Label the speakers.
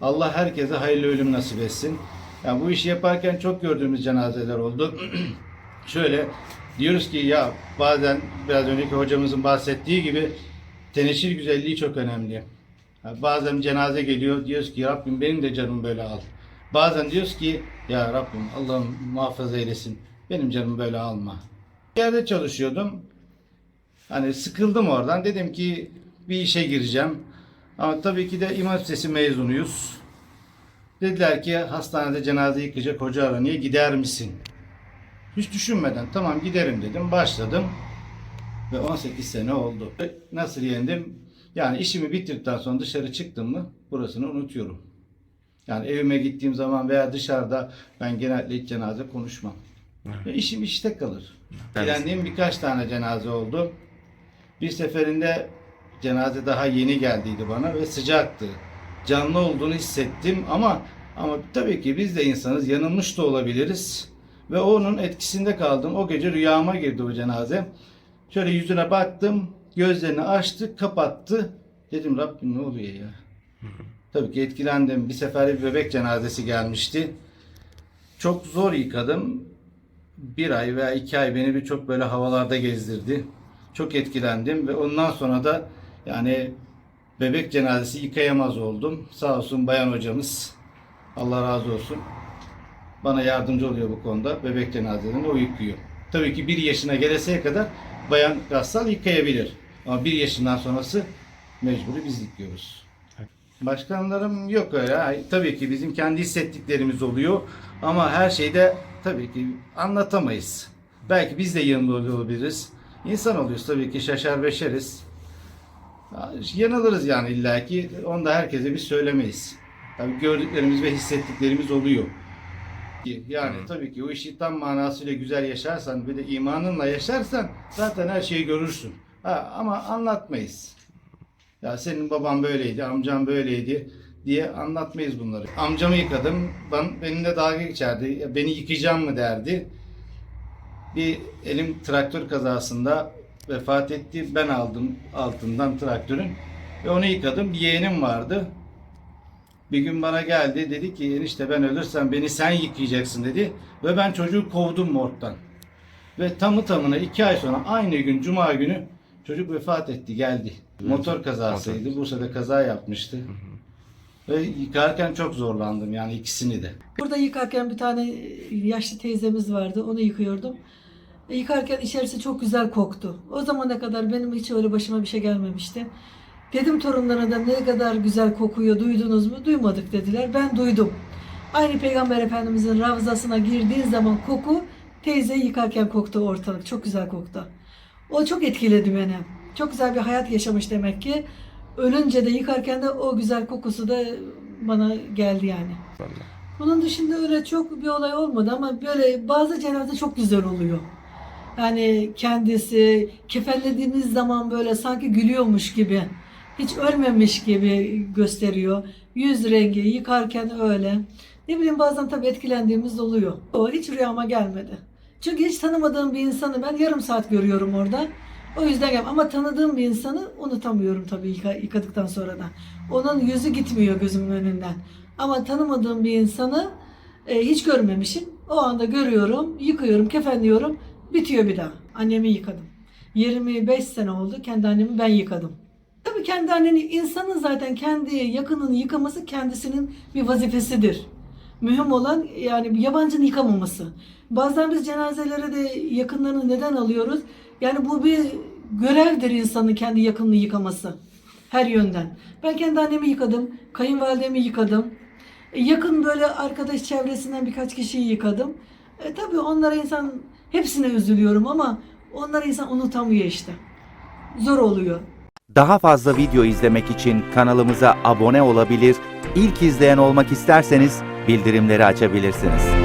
Speaker 1: Allah herkese hayırlı ölüm nasip etsin. Yani bu işi yaparken çok gördüğümüz cenazeler oldu. Şöyle diyoruz ki ya bazen biraz önceki hocamızın bahsettiği gibi teneşir güzelliği çok önemli. Yani bazen cenaze geliyor diyoruz ki Rabbim benim de canımı böyle al. Bazen diyoruz ki ya Rabbim Allah'ım muhafaza eylesin benim canımı böyle alma. Bir yerde çalışıyordum. Hani sıkıldım oradan. Dedim ki bir işe gireceğim. Ama tabii ki de İmam Lisesi mezunuyuz. Dediler ki hastanede cenaze yıkayacak hoca aranıyor. Gider misin? Hiç düşünmeden tamam giderim dedim. Başladım. Ve 18 sene oldu. Nasıl yendim? Yani işimi bitirdikten sonra dışarı çıktım mı burasını unutuyorum. Yani evime gittiğim zaman veya dışarıda ben genellikle hiç cenaze konuşmam. Ve işim işte kalır. Dilendiğim birkaç tane cenaze oldu. Bir seferinde cenaze daha yeni geldiydi bana ve sıcaktı. Canlı olduğunu hissettim ama ama tabii ki biz de insanız. Yanılmış da olabiliriz. Ve onun etkisinde kaldım. O gece rüyama girdi o cenaze. Şöyle yüzüne baktım. Gözlerini açtı, kapattı. Dedim Rabbim ne oluyor ya? Tabii ki etkilendim. Bir sefer bir bebek cenazesi gelmişti. Çok zor yıkadım. Bir ay veya iki ay beni bir çok böyle havalarda gezdirdi. Çok etkilendim ve ondan sonra da yani bebek cenazesi yıkayamaz oldum. Sağ olsun bayan hocamız. Allah razı olsun. Bana yardımcı oluyor bu konuda. Bebek cenazelerini o yıkıyor. Tabii ki bir yaşına geleseye kadar bayan gassal yıkayabilir. Ama bir yaşından sonrası mecburi biz yıkıyoruz. Başkanlarım yok öyle. Tabii ki bizim kendi hissettiklerimiz oluyor. Ama her şeyde tabii ki anlatamayız. Belki biz de yanılıyor olabiliriz. İnsan oluyoruz tabii ki şaşar beşeriz. Ya, Yanılırız yani illaki. Onu da herkese bir söylemeyiz. Tabii gördüklerimiz ve hissettiklerimiz oluyor. Yani tabii ki o işi tam manasıyla güzel yaşarsan bir de imanınla yaşarsan zaten her şeyi görürsün. Ha, ama anlatmayız. Ya senin baban böyleydi, amcam böyleydi diye anlatmayız bunları. Amcamı yıkadım, ben, benimle dalga geçerdi. "Ya Beni yıkayacağım mı derdi. Bir elim traktör kazasında vefat etti. Ben aldım altından traktörün ve onu yıkadım. Bir yeğenim vardı. Bir gün bana geldi dedi ki enişte ben ölürsem beni sen yıkayacaksın dedi. Ve ben çocuğu kovdum morgdan. Ve tamı tamına iki ay sonra aynı gün cuma günü çocuk vefat etti geldi. Motor kazasıydı. Bursa'da kaza yapmıştı. Ve yıkarken çok zorlandım yani ikisini de.
Speaker 2: Burada yıkarken bir tane yaşlı teyzemiz vardı. Onu yıkıyordum. Yıkarken içerisi çok güzel koktu. O zamana kadar benim hiç öyle başıma bir şey gelmemişti. Dedim torunlarına da ne kadar güzel kokuyor duydunuz mu? Duymadık dediler. Ben duydum. Aynı Peygamber Efendimizin ravzasına girdiğin zaman koku teyzeyi yıkarken koktu ortalık. Çok güzel koktu. O çok etkiledi beni. Çok güzel bir hayat yaşamış demek ki. Ölünce de yıkarken de o güzel kokusu da bana geldi yani. Bunun dışında öyle çok bir olay olmadı ama böyle bazı cenaze çok güzel oluyor. Yani kendisi kefenlediğimiz zaman böyle sanki gülüyormuş gibi, hiç ölmemiş gibi gösteriyor. Yüz rengi yıkarken öyle. Ne bileyim bazen tabii etkilendiğimiz oluyor. O hiç rüyama gelmedi. Çünkü hiç tanımadığım bir insanı ben yarım saat görüyorum orada. O yüzden gel ama tanıdığım bir insanı unutamıyorum tabii yıka- yıkadıktan sonra da. Onun yüzü gitmiyor gözümün önünden. Ama tanımadığım bir insanı e, hiç görmemişim. O anda görüyorum, yıkıyorum, kefenliyorum, bitiyor bir daha. Annemi yıkadım. 25 sene oldu kendi annemi ben yıkadım. Tabii kendi anneni, insanın zaten kendi yakınını yıkaması kendisinin bir vazifesidir. Mühim olan yani yabancının yıkamaması. Bazen biz cenazelere de yakınlarını neden alıyoruz? Yani bu bir görevdir insanın kendi yakınını yıkaması. Her yönden. Ben kendi annemi yıkadım. Kayınvalidemi yıkadım. E, yakın böyle arkadaş çevresinden birkaç kişiyi yıkadım. E, tabii onlara insan hepsine üzülüyorum ama onları insan unutamıyor işte. Zor oluyor.
Speaker 3: Daha fazla video izlemek için kanalımıza abone olabilir, ilk izleyen olmak isterseniz bildirimleri açabilirsiniz.